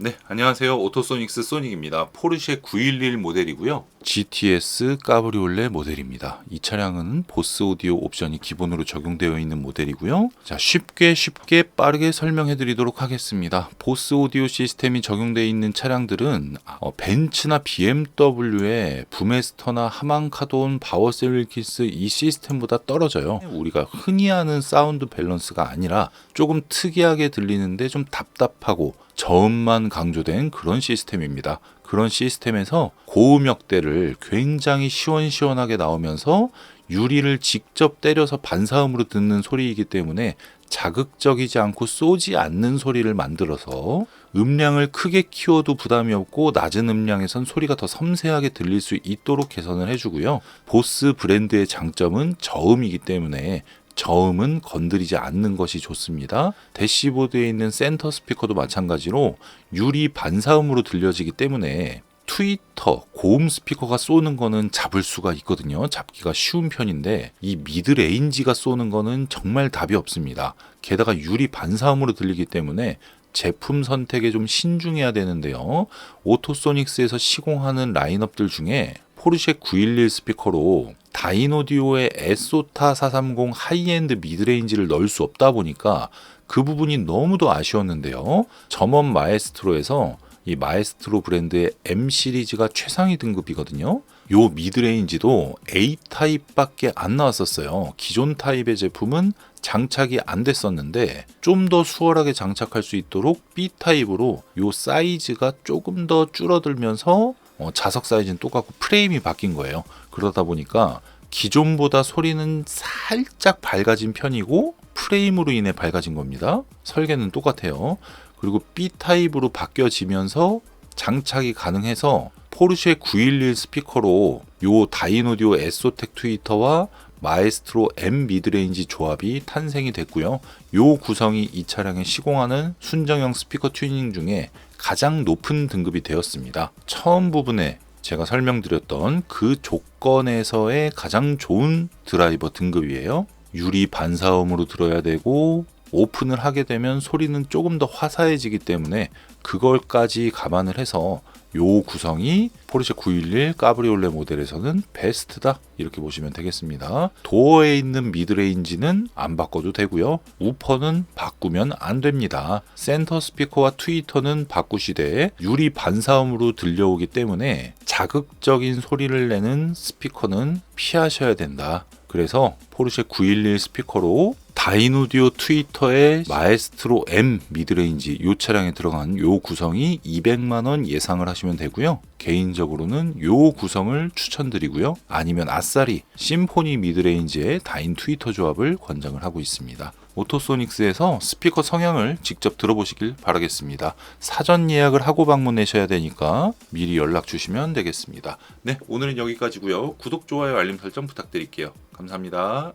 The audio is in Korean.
네, 안녕하세요. 오토소닉스 소닉입니다. 포르쉐 911 모델이고요. GTS 까브리올레 모델입니다. 이 차량은 보스 오디오 옵션이 기본으로 적용되어 있는 모델이고요. 자, 쉽게 쉽게 빠르게 설명해 드리도록 하겠습니다. 보스 오디오 시스템이 적용되어 있는 차량들은 어, 벤츠나 BMW의 부메스터나 하만카돈, 바워셀킬스 이 시스템보다 떨어져요. 우리가 흔히 하는 사운드 밸런스가 아니라 조금 특이하게 들리는데 좀 답답하고 저음만 강조된 그런 시스템입니다. 그런 시스템에서 고음역대를 굉장히 시원시원하게 나오면서 유리를 직접 때려서 반사음으로 듣는 소리이기 때문에 자극적이지 않고 쏘지 않는 소리를 만들어서 음량을 크게 키워도 부담이 없고 낮은 음량에선 소리가 더 섬세하게 들릴 수 있도록 개선을 해주고요. 보스 브랜드의 장점은 저음이기 때문에 저음은 건드리지 않는 것이 좋습니다. 대시보드에 있는 센터 스피커도 마찬가지로 유리 반사음으로 들려지기 때문에 트위터 고음 스피커가 쏘는 거는 잡을 수가 있거든요. 잡기가 쉬운 편인데 이 미드 레인지가 쏘는 거는 정말 답이 없습니다. 게다가 유리 반사음으로 들리기 때문에 제품 선택에 좀 신중해야 되는데요. 오토소닉스에서 시공하는 라인업들 중에 포르쉐 911 스피커로 다이노디오의 에소타 430 하이엔드 미드레인지를 넣을 수 없다 보니까 그 부분이 너무도 아쉬웠는데요. 점원 마에스트로에서 이 마에스트로 브랜드의 M 시리즈가 최상위 등급이거든요. 요 미드레인지도 A 타입밖에 안 나왔었어요. 기존 타입의 제품은 장착이 안 됐었는데 좀 더 수월하게 장착할 수 있도록 B 타입으로 요 사이즈가 조금 더 줄어들면서 어, 자석 사이즈는 똑같고 프레임이 바뀐 거예요. 그러다 보니까 기존보다 소리는 살짝 밝아진 편이고 프레임으로 인해 밝아진 겁니다. 설계는 똑같아요. 그리고 B 타입으로 바뀌어지면서 장착이 가능해서 포르쉐 911 스피커로 요 다이노디오 에소텍 트위터와 마에스트로 M 미드레인지 조합이 탄생이 됐고요. 요 구성이 이 차량에 시공하는 순정형 스피커 튜닝 중에 가장 높은 등급이 되었습니다. 처음 부분에 제가 설명드렸던 그 조건에서의 가장 좋은 드라이버 등급이에요. 유리 반사음으로 들어야 되고 오픈을 하게 되면 소리는 조금 더 화사해지기 때문에 그걸까지 감안을 해서 요 구성이 포르쉐 911 까브리올레 모델에서는 베스트다 이렇게 보시면 되겠습니다. 도어에 있는 미드레인지는 안 바꿔도 되고요. 우퍼는 바꾸면 안 됩니다. 센터 스피커와 트위터는 바꾸시되 유리 반사음으로 들려오기 때문에 자극적인 소리를 내는 스피커는 피하셔야 된다. 그래서 포르쉐 911 스피커로 다이노디오 트위터의 마에스트로 M 미드레인지 이 차량에 들어간 요 구성이 200만 원 예상을 하시면 되고요. 개인적으로는 요 구성을 추천드리고요. 아니면 아싸리 심포니 미드레인지의 다인 트위터 조합을 권장을 하고 있습니다. 오토소닉스에서 스피커 성향을 직접 들어보시길 바라겠습니다. 사전 예약을 하고 방문하셔야 되니까 미리 연락 주시면 되겠습니다. 네, 오늘은 여기까지고요. 구독, 좋아요, 알림 설정 부탁드릴게요. 감사합니다.